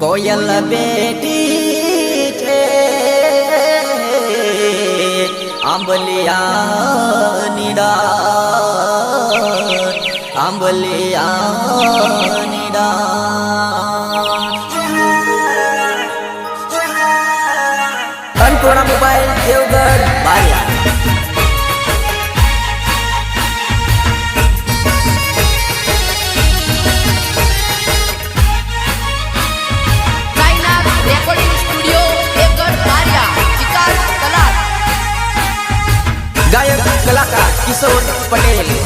કોયલ બેટી છે Ambaliya Nida Ambaliya Nida Pelé.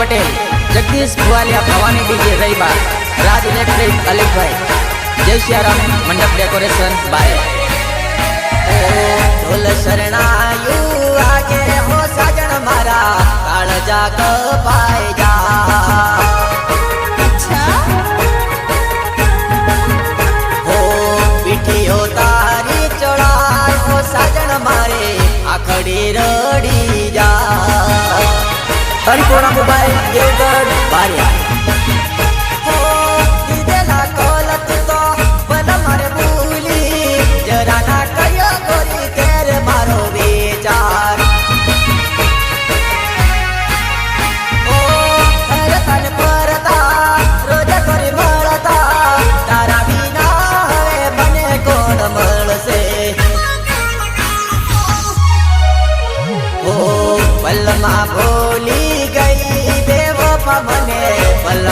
Patel, Jagdish Bhuvaliya Bhavani DJ Rahiba Raj electric, Alikbhai. Jay Siyaram, મંડપ decoration by ઢોલ શરણાયુ, આગે હો સાજણ મારા. કાળજા કપાય જા. હો પીઠીઓ તારી ચડાય હો સાજણ મારે. આખડી ર હરિપુરા મોબાઈલ દેવગઢ બારિયા.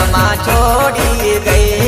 માં છોડી ગઈ.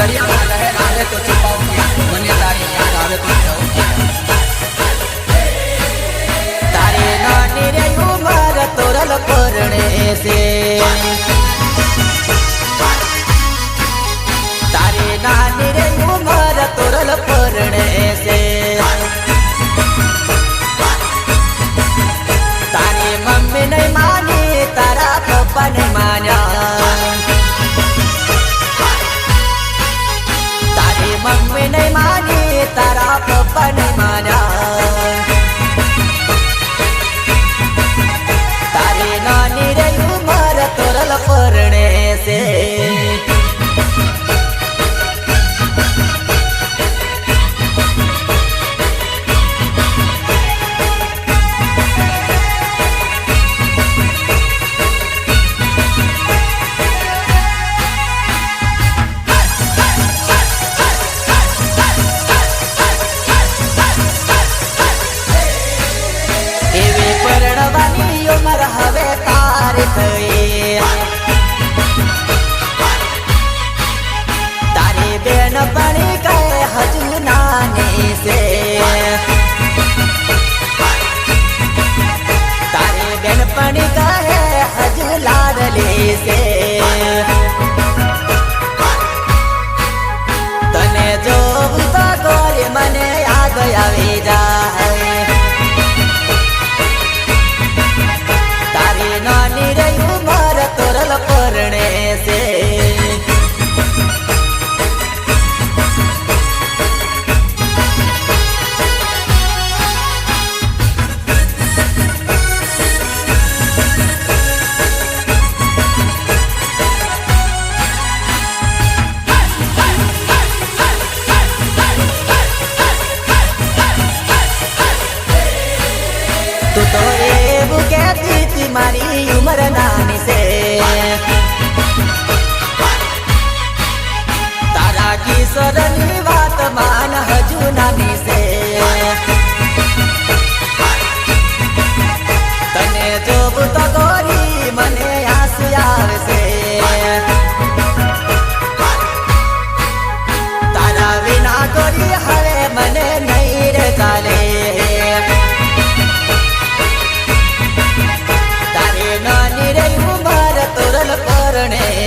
자리야 તારા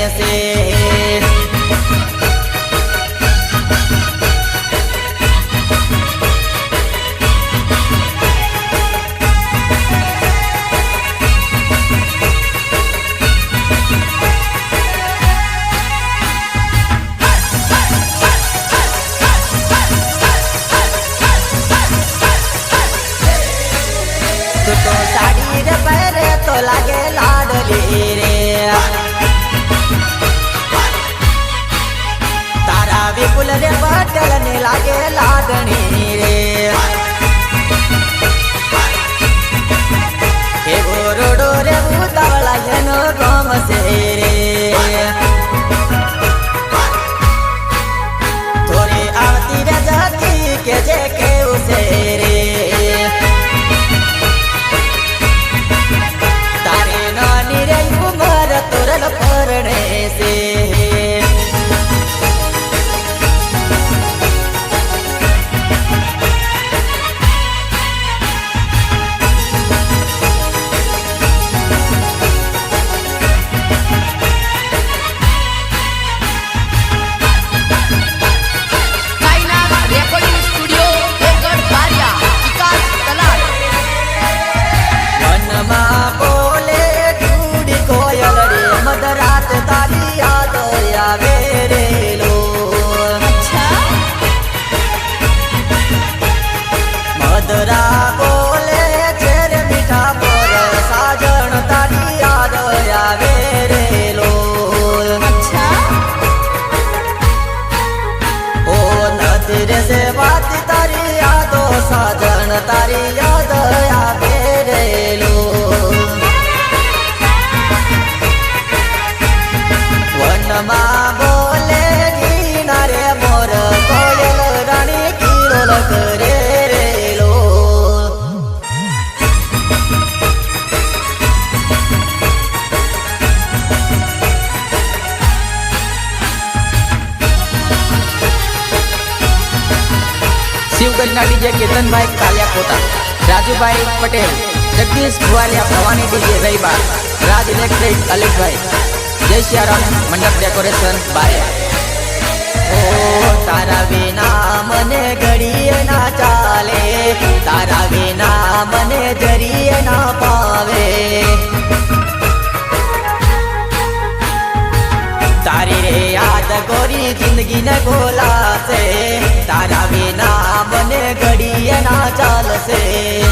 say પોતા. Rajubhai Patel, Jagdish Bhuvaliya Bhavani DJ Rahiba Raj electric, Alikbhai. જય સિયારામ, મંડપ ડેકોરેશન બાય ઓ, તારા વિના મને ઘડીએ ના ચાલે. તારા વિના મને જરીએ ના પાવે. તારી રે યાદ ગોરી જિંદગી ને ગોલાસે તારા વિના મને ઘડીએ ના ચાલશે.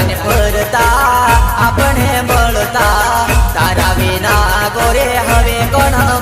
દાન ફરતા આપણે મળતા. તારા વિના ગોરે હવે કોણ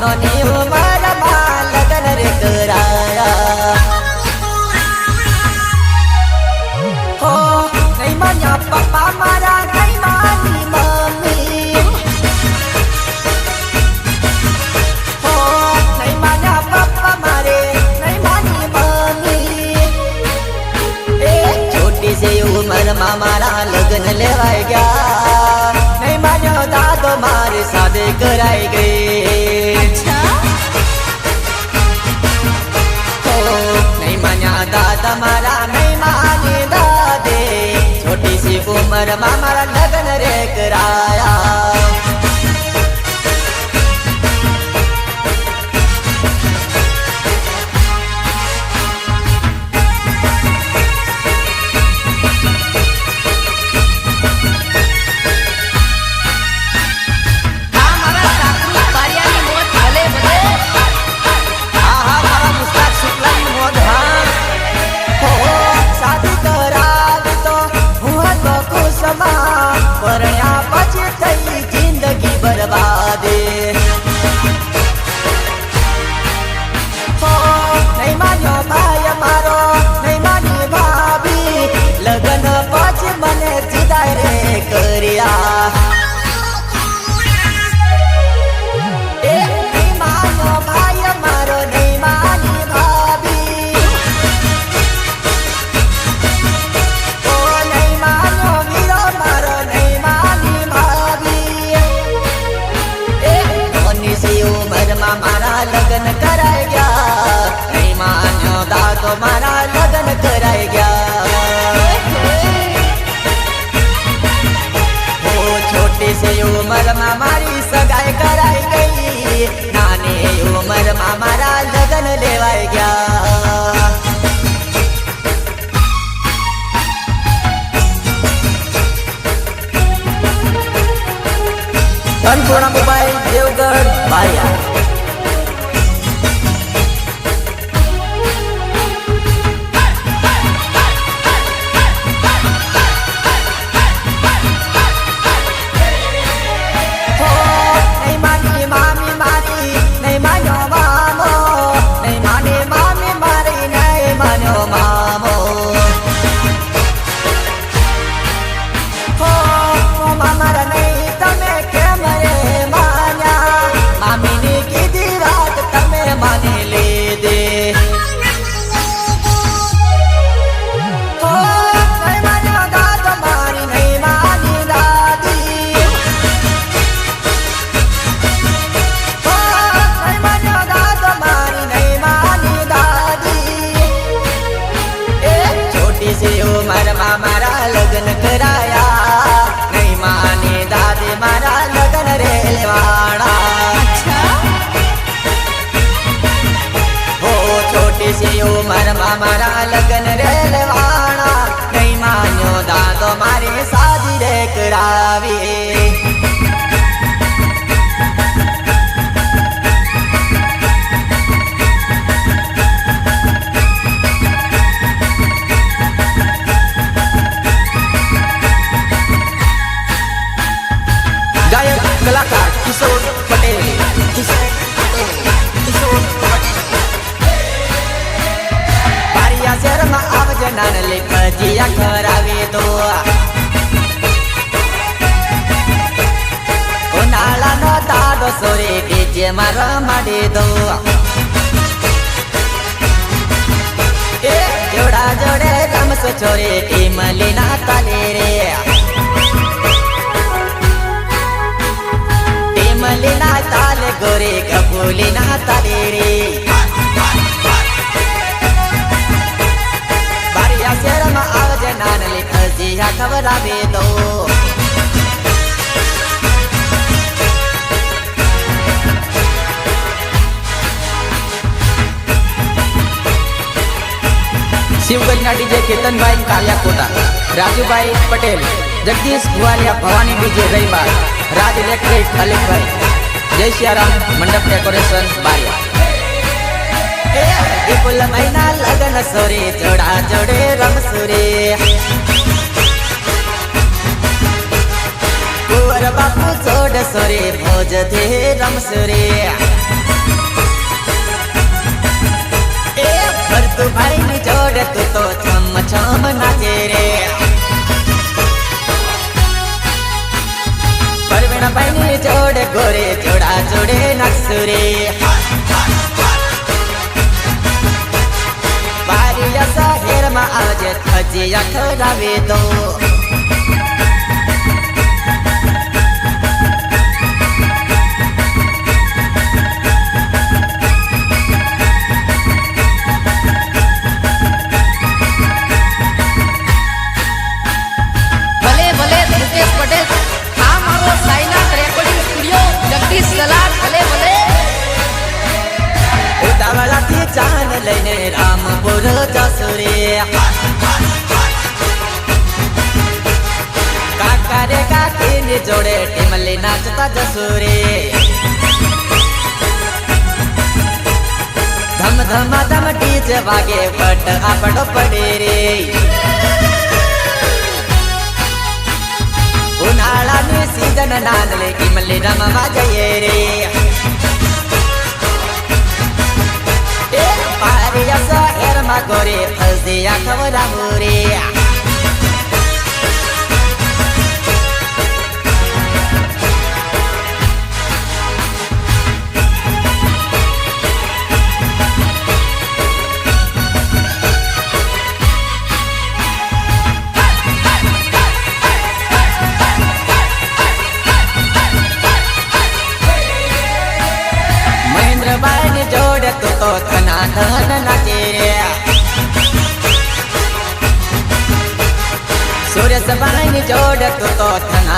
નો દેવ ઉંમરમાં મારા લગ્ન રે કરાયા my i love શિવગંજના DJ Ketanbhai Kaliyakota, Rajubhai Patel, Jagdish Guvaliya Bhavani DJ Rahiba Raj electric, Alibhai, Jay Siyaram, મંડપ ડેકોરેશન, બારિયા. ફૂલ મહિના લગન સોરે, જોડા જોડે રમ સોરે કુંવર બાપુ જોડ સોરે ભોજ થે રમ તું ભાઈ ની જોડે તું તો છમ છમ નાચે રે. પરવીણા ભાઈ ની જોડે ગોરે જોડા જોડે નાખશું રે. બારી માં આજે થજી આખ રાવે તો amore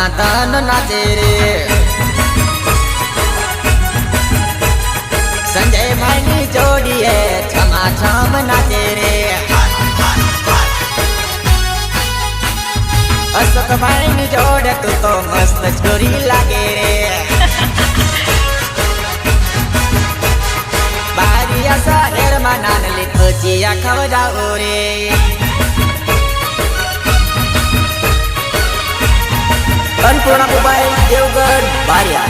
ના તન નાચે રે. સંજય ભાઈની જોડીએ છમા છમ નાચે રે. અશોક ભાઈની જોડે તું તો મસ્ત છોરી લાગે રે. બારી આશા હેરમાં નાન લીધો જીયા ખવડાવો રે. अन्नपूर्णा मोबाईल देवगड बार्या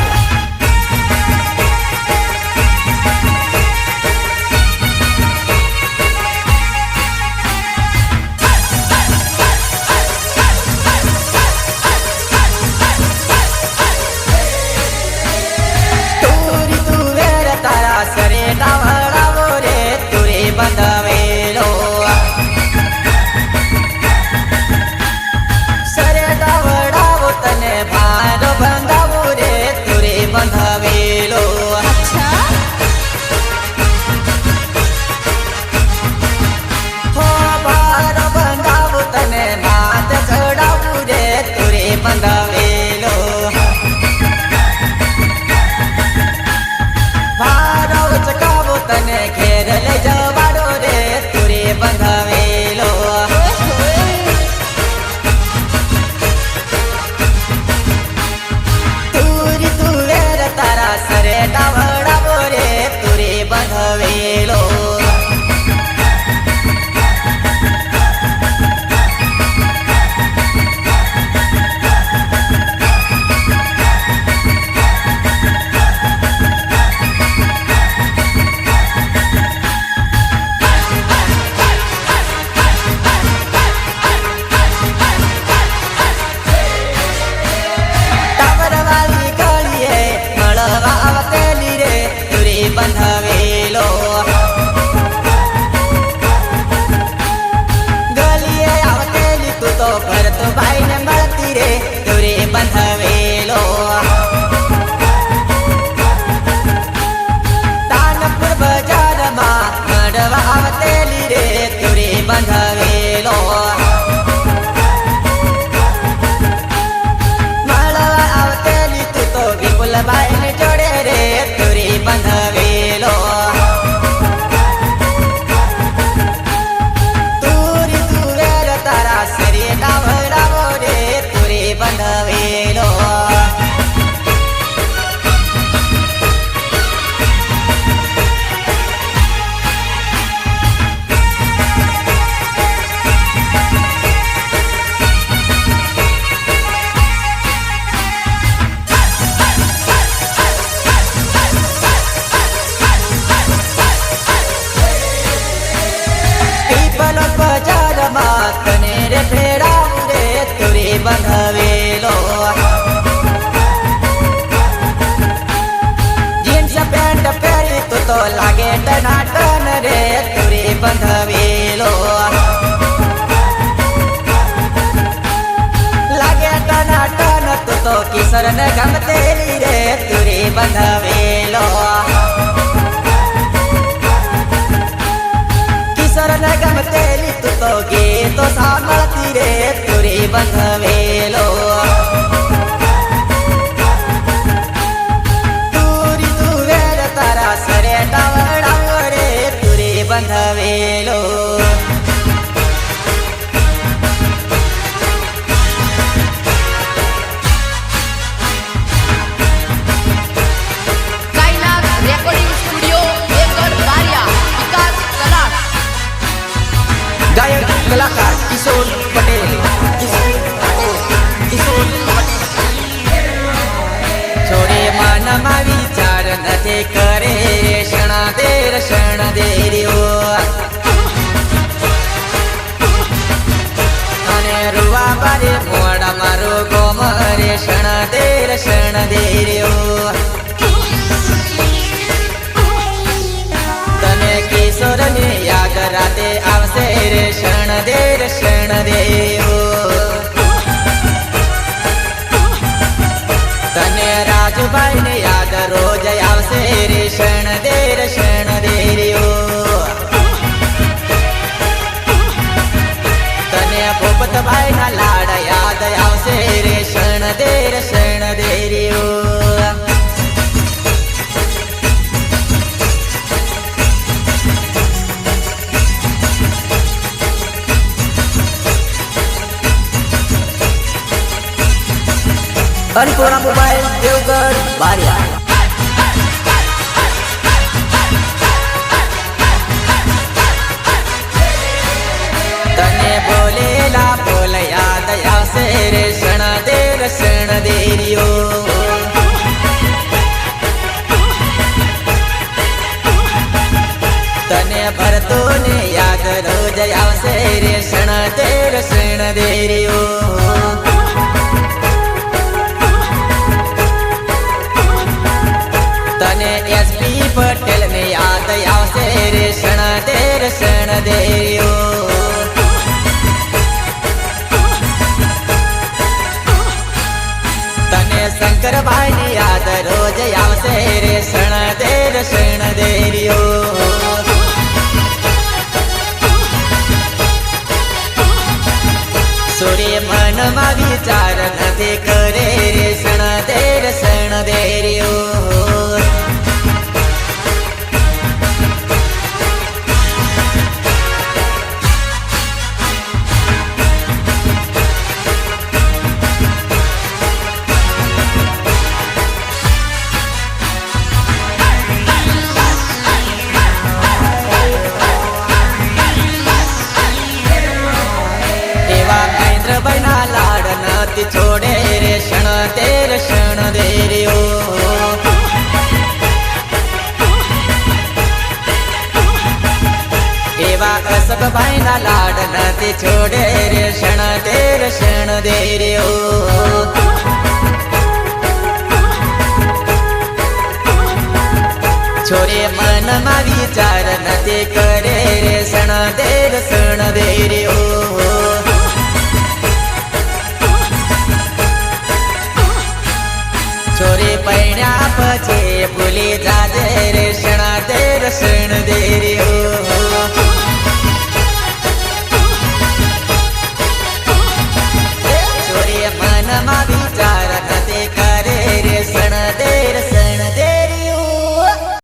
મકરન ગમતેલી રે તુરે બંધવેલો. કિશોરન ગમતેલી તું તો ગીતો સાંભળતી રે તુરે બંધવેલો. programa દેરિયો તને શંકરભાઈ ની યાદ રોજ આવશે રે શણ દેર શણ દેરિયો સૂર્ય મનમાં વિચાર નથી કરે રે શણ દેર શણ દેરિયો મહેન્દ્રભાઈ ના લાડ નથી છોડે રે ક્ષણ તેર ક્ષણ રહ્યો એવા કસબભાઈ ના લાડ નથી છોડે રે ક્ષણ તેર ક્ષણ રહ્યો છોરે મનમાં વિચાર નથી કરે રે ક્ષણ દેર ક્ષણ દેરિયો ગોરી પૈણા પછી ભૂલી જાજે રે શણા દે રસણ દેરી હો.